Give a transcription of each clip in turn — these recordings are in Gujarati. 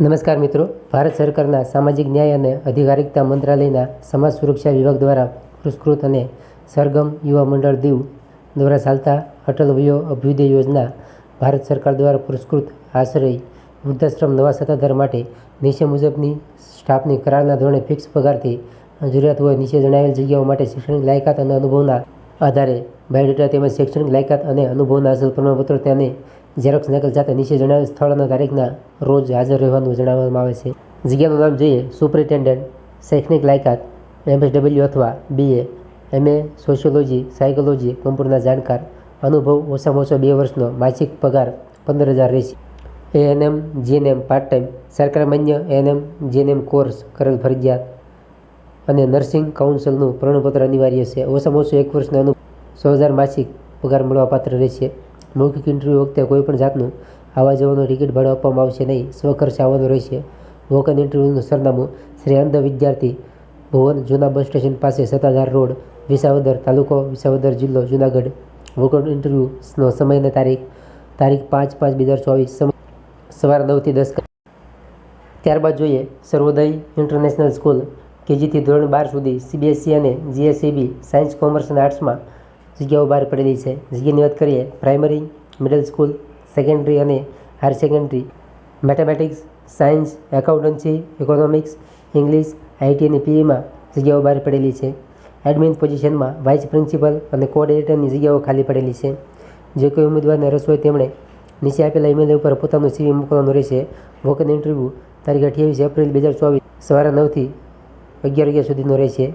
નમસ્કાર મિત્રો. ભારત સરકારના સામાજિક ન્યાય અને અધિકારિકતા મંત્રાલયના સમાજ સુરક્ષા વિભાગ દ્વારા પુરસ્કૃત અને સરગમ યુવા મંડળ દીવ દ્વારા ચાલતા અટલ વયો અભ્યુદય યોજના ભારત સરકાર દ્વારા પુરસ્કૃત આશ્રય વૃદ્ધાશ્રમ નવા સત્તાધાર માટે નીચે મુજબની સ્ટાફની કરારના ધોરણે ફિક્સ પગારથી જરૂરિયાત હોય નીચે જણાવેલ જગ્યાઓ માટે શૈક્ષણિક લાયકાત અને અનુભવના આધારે બાયોડેટા તેમજ શૈક્ષણિક લાયકાત અને અનુભવના અસલ પ્રમાણપત્ર તેને ઝેરોક્સ નકલ સાથે નીચે જણાવેલ સ્થળ અને તારીખના રોજ હાજર રહેવાનું જણાવવામાં આવે છે. જગ્યાનું નામ જોઈએ સુપરિન્ટેન્ડન્ટ, શૈક્ષણિક લાયકાત એમએસડબલ્યુ અથવા બીએ એમએ સોશિયોલોજી સાયકોલોજી કમ્પ્યુટરના જાણકાર. અનુભવ ઓછામાં ઓછો બે વર્ષનો માસિક પગાર પંદર હજાર રહેશે એએનએમ જીએનએમ પાર્ટ ટાઈમ સરકાર માન્ય એએનએમ જીએનએમ કોર્સ કરેલ ફરજિયાત અને નર્સિંગ કાઉન્સિલનું પ્રમાણપત્ર અનિવાર્ય છે. ઓછામાં ઓછું એક વર્ષનો અનુભવ, સો હજાર માસિક પગાર મળવાપાત્ર રહેશે. મૌખિક ઇન્ટરવ્યૂ વખતે કોઈપણ જાતનું આવવા જવાનું ટિકિટ ભાડું આપવામાં આવશે નહીં. સ્વખર્ચે આવવાનું રહેશે. વોકન ઇન્ટરવ્યૂનું સરનામું શ્રી અંધ વિદ્યાર્થી ભુવન જૂના બસ સ્ટેશન પાસે સત્તાધાર રોડ, વિસાવદર તાલુકો, વિસાવદર જિલ્લો, જુનાગઢ. વોકન ઇન્ટરવ્યૂનો સમય અને તારીખ તારીખ પાંચ પાંચ બે હજાર ચોવીસ સવાર નવથી દસ ત્યારબાદ જોઈએ સર્વોદય ઇન્ટરનેશનલ સ્કૂલ કેજીથી ધોરણ બાર સુધી સીબીએસસી અને જીએસસીબી સાયન્સ કોમર્સ અને આર્ટ્સમાં જગ્યાઓ બહાર પડેલી છે. જગ્યાની વાત કરીએ પ્રાઇમરી મિડલ સ્કૂલ સેકન્ડરી અને higher secondary mathematics science accountancy economics English IT અને પીઈમાં જગ્યાઓ બહાર પડેલી છે. એડમિન પોઝિશનમાં વાઇસ પ્રિન્સિપલ અને કોઓર્ડિનેટરની જગ્યાઓ ખાલી પડેલી છે. જે કોઈ ઉમેદવારને રસ હોય તેમણે નીચે આપેલા ઈમેલ ઉપર પોતાનું સીવી મોકલવાનું રહેશે. વોકન ઇન્ટરવ્યૂ તારીખ અઠ્યાવીસ એપ્રિલ બે હજાર ચોવીસ સવારે નવથી અગિયાર વાગ્યા સુધીનો રહેશે.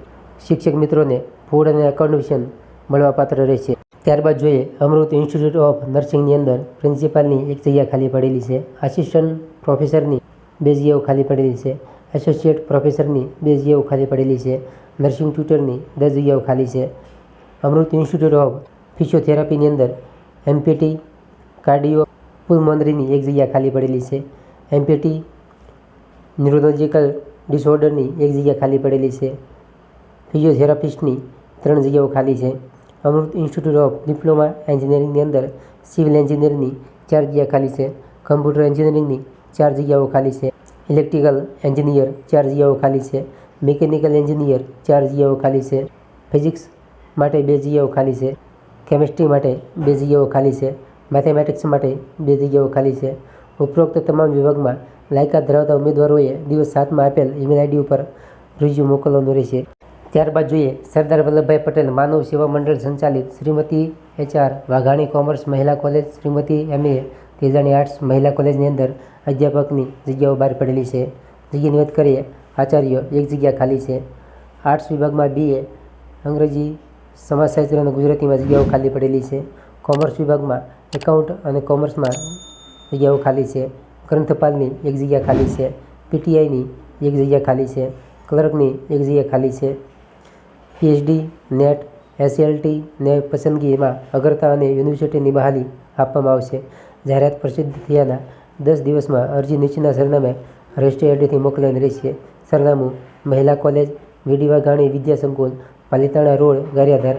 શિક્ષક મિત્રોને ફૂડ અને એકાઉન્ટેશન મળવાપાત્ર રહેશે. ત્યારબાદ જોઈએ, અમૃત ઇન્સ્ટિટ્યૂટ ઓફ નર્સિંગની અંદર પ્રિન્સિપાલની એક જગ્યા ખાલી પડેલી છે. આસિસ્ટન્ટ પ્રોફેસરની બે જગ્યાઓ ખાલી પડેલી છે. એસોસિએટ પ્રોફેસરની બે જગ્યાઓ ખાલી પડેલી છે. નર્સિંગ ટ્યુટરની દસ જગ્યાઓ ખાલી છે. અમૃત ઇન્સ્ટિટ્યૂટ ઓફ ફિઝિયોથેરાપીની અંદર એમપીટી કાર્ડિયો પુલમંદરીની એક જગ્યા ખાલી પડેલી છે. એમપીટી ન્યુરોલોજિકલ ડિસઓર્ડરની એક જગ્યા ખાલી પડેલી છે. ફિઝિયોથેરાપિસ્ટની ત્રણ જગ્યાઓ ખાલી છે. અમૃત ઇન્સ્ટિટ્યૂટ ઓફ ડિપ્લોમા એન્જિનિયરિંગની અંદર સિવિલ એન્જિનિયરની ચાર જગ્યા ખાલી છે. કમ્પ્યુટર એન્જિનિયરિંગની ચાર જગ્યાઓ ખાલી છે. ઇલેક્ટ્રિકલ એન્જિનિયર ચાર જગ્યાઓ ખાલી છે. મિકેનિકલ એન્જિનિયર ચાર જગ્યાઓ ખાલી છે. ફિઝિક્સ માટે બે જગ્યાઓ ખાલી છે. કેમિસ્ટ્રી માટે બે જગ્યાઓ ખાલી છે. મેથેમેટિક્સ માટે બે જગ્યાઓ ખાલી છે. ઉપરોક્ત તમામ વિભાગમાં લાયકાત ધરાવતા ઉમેદવારોએ દિવસ સાતમાં આપેલ ઈમેલ આઈડી ઉપર રિઝ્યુ મોકલવાનું રહેશે. ત્યારબાદ જોઈએ સરદાર વલ્લભભાઈ પટેલ માનવ સેવા મંડળ સંચાલિત Shrimati HR Vaghani commerce Mahila college. Shrimati MA Tejani arts Mahila કોલેજની અંદર અધ્યાપકની જગ્યાઓ બહાર પડેલી છે. જગ્યાની વાત કરીએ, આચાર્ય એક જગ્યા ખાલી છે. આર્ટ્સ વિભાગમાં બીએ અંગ્રેજી, સમાજશાસ્ત્ર અને ગુજરાતીમાં જગ્યાઓ ખાલી પડેલી છે. કોમર્સ વિભાગમાં એકાઉન્ટ અને કોમર્સમાં જગ્યાઓ ખાલી છે. ગ્રંથપાલની એક જગ્યા ખાલી છે. પીટીઆઈની એક જગ્યા ખાલી છે. ક્લર્કની એક જગ્યા ખાલી છે. પીએચડી નેટ એસએલટી ને પસંદગીમાં અગ્રતા અને યુનિવર્સિટીની બહાલી આપવામાં આવશે. જાહેરાત પ્રસિદ્ધ થયાના દસ દિવસમાં અરજી નીચેના સરનામે રજિસ્ટ્રી આઈડીથી મોકલવાની રહેશે. સરનામું મહિલા કોલેજ, વીડીવા ગાણી વિદ્યા સંકુલ પાલિતાણા રોડ, ગારિયાધાર